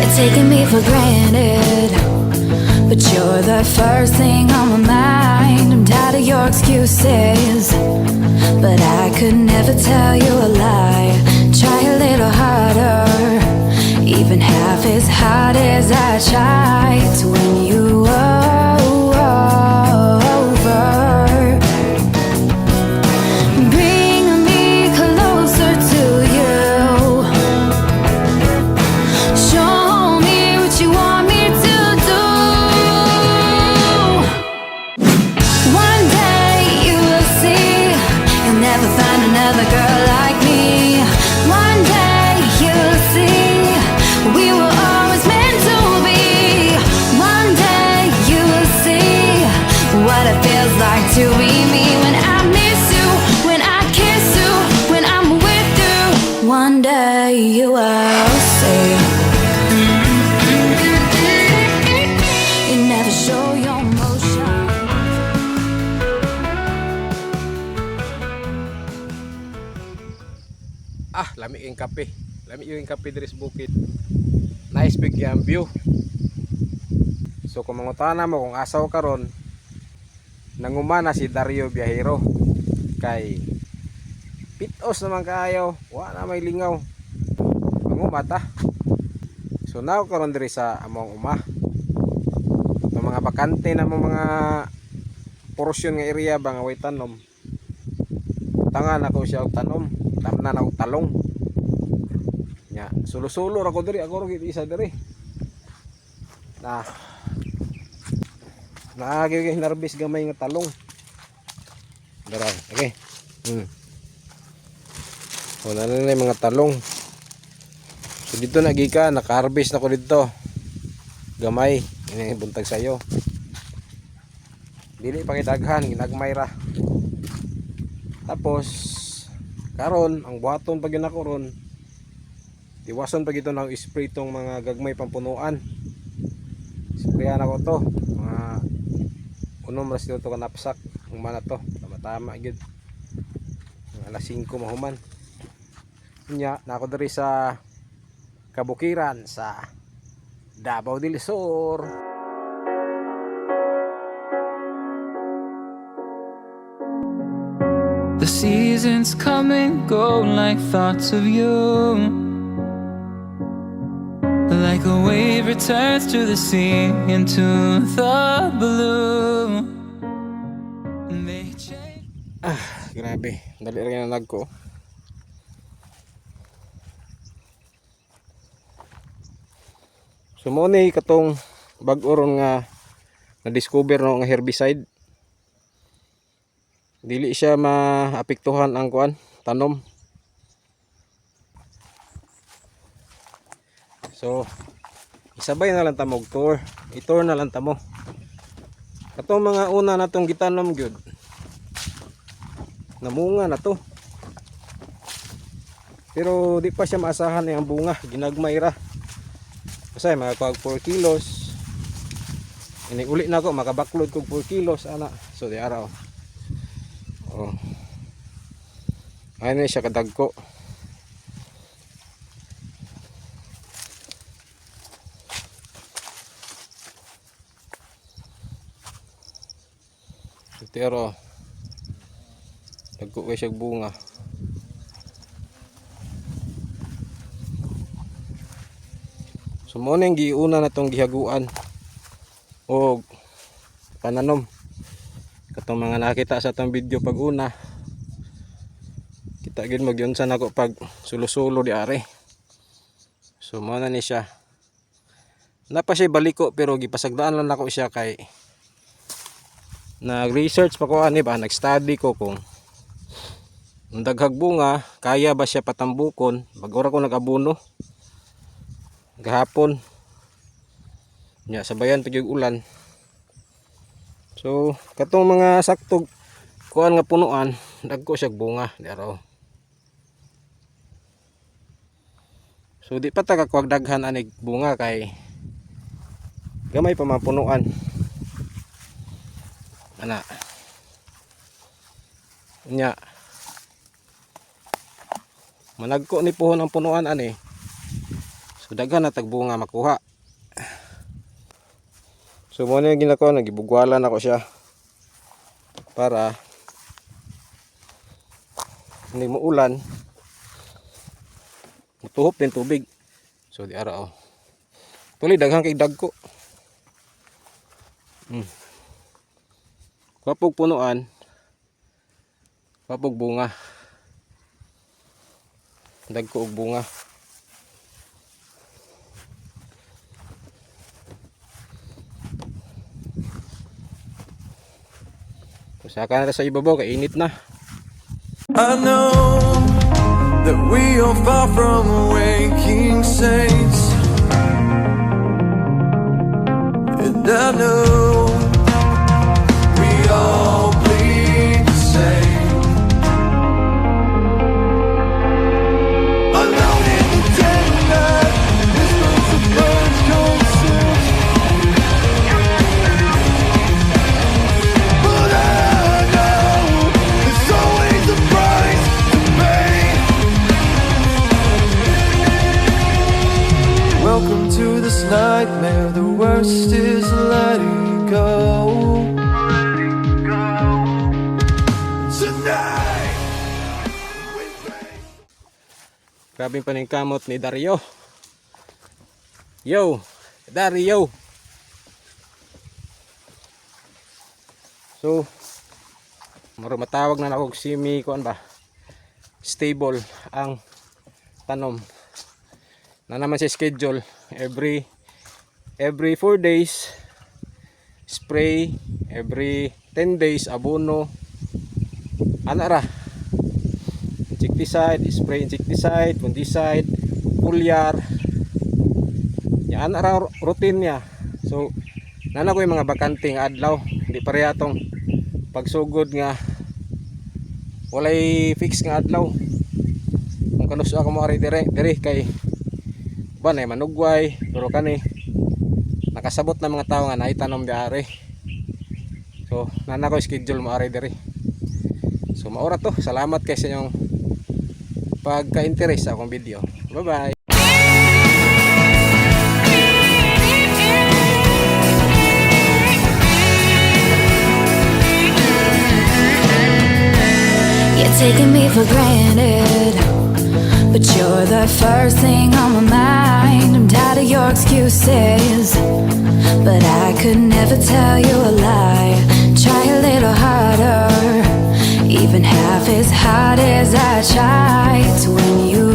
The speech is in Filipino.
You're taking me for granted. But you're the first thing on my mind. I'm tired of your excuses. But I could never tell you a lie. Try a little harder. Even half as hard as I win you like to be me when I miss you, when I kiss you, when I'm with you. One day you will see. Ah, lami yung kape. Lami yung kape diri sa bukid. Nice big view. So kung mangutana mo kung asaw karon nangumana si Dario Biahero kay pitos naman kaayo wa na may lingaw. Mangumata so now karon diri sa among uma. Ng mga bakante na mga porosyon nga area ba nga tanom. Tangan ako siya og tanom. Tamnan ako talong. Nya sulo-sulo ra ko diri. Ako ra isa diri. Na naagi kay narbis gamay nga talong. Dara okay. Hmm. Wala na na mga talong. So dito na gika naka-harvest na ko dito. Gamay. Buntag sayo. Dili pa kitaghan ginagmay ra. Tapos karon ang buhaton pag yun ako ron iwason pag ito ng spray tong mga gagmay pampunuan. Sprayan ako to mga unom ras dito to kanapsak ang mana to tama-tama gid Ang alas 5 mahuman. Nya na ako diri sa kabukiran sa Davao del Sur. The seasons come and go like thoughts of you. Like a wave returns to the sea into the blue. Change. grabe dali rin ang ko so mo katong bag-o ron nga na-discover no nga herbicide dili siya maapektuhan ang kuan tanom so isabay na lang ta og tour i-tour na lang ta mo. Katong mga una natong gitanom gyud. Namunga na to. Pero di pa siya maasahan yung bunga. Ginagmay ra. Kasi makakuha 4 kilos. Ini uli na ako makabaklod kog 4 kilos ana. So di araw. Oh. Ayun na siya kadagko pero Dagko kay siya bunga. So mo giuna na tong gihaguan. O pananom. Katong mga nakita sa tong video pag una. Kita gid magyun sa pag sulo-sulo di are. So mo na ni siya. Napa siya baliko pero gipasagdaan lang nako siya kay nag-research pa ko ani ba nag-study ko kung ang daghag bunga, kaya ba siya patambukon? Bagora ko nag-abuno. Gahapon. Nya sabayan pag ulan. So, katong mga saktog kuan nga punuan, dagko siya bunga, di araw. So di pa ta kakuwag daghan anig bunga kay gamay pa mga punuan. Ana. Nya managko ni puhon ang punuan ani. So daghan na tagbunga makuha. So mo yung ginako, nagibugwalan ako siya. Para hindi mo ulan mutuhop din tubig. So di ara oh. Tuloy daghang kay dagko. Hmm. Kapag punuan kapag bunga dagko og bunga Saka na sa ibabaw kay init na. I know that we are far from waking saints. And I know Welcome to this nightmare. The worst is letting go. Tonight, we face. Grabing paningkamot ni Dario. Yo, Dario. So, matawag na ako og simi kuan ba? Stable ang tanom. Na naman si schedule every every 4 days spray, every 10 days abono. Ana ra? insecticide, spray insecticide, fungicide, foliar. Yan ara routine niya. So, nana ko yung mga bakanting adlaw, hindi pareha tong pagsugod nga walay fix nga adlaw. Kung kanus ako mo dire, dire kay ba na manugway, pero kani nakasabot na mga tao nga naitanom di ari. So, nana ko schedule mo ari dire. So, maura to. Salamat kay sa inyong pagka-interest sa akong video. Bye-bye! You're taking me for granted. But you're the first thing on my mind. I'm tired of your excuses. But I could never tell you a lie. Try a little harder. Even half as hard as I tried win you.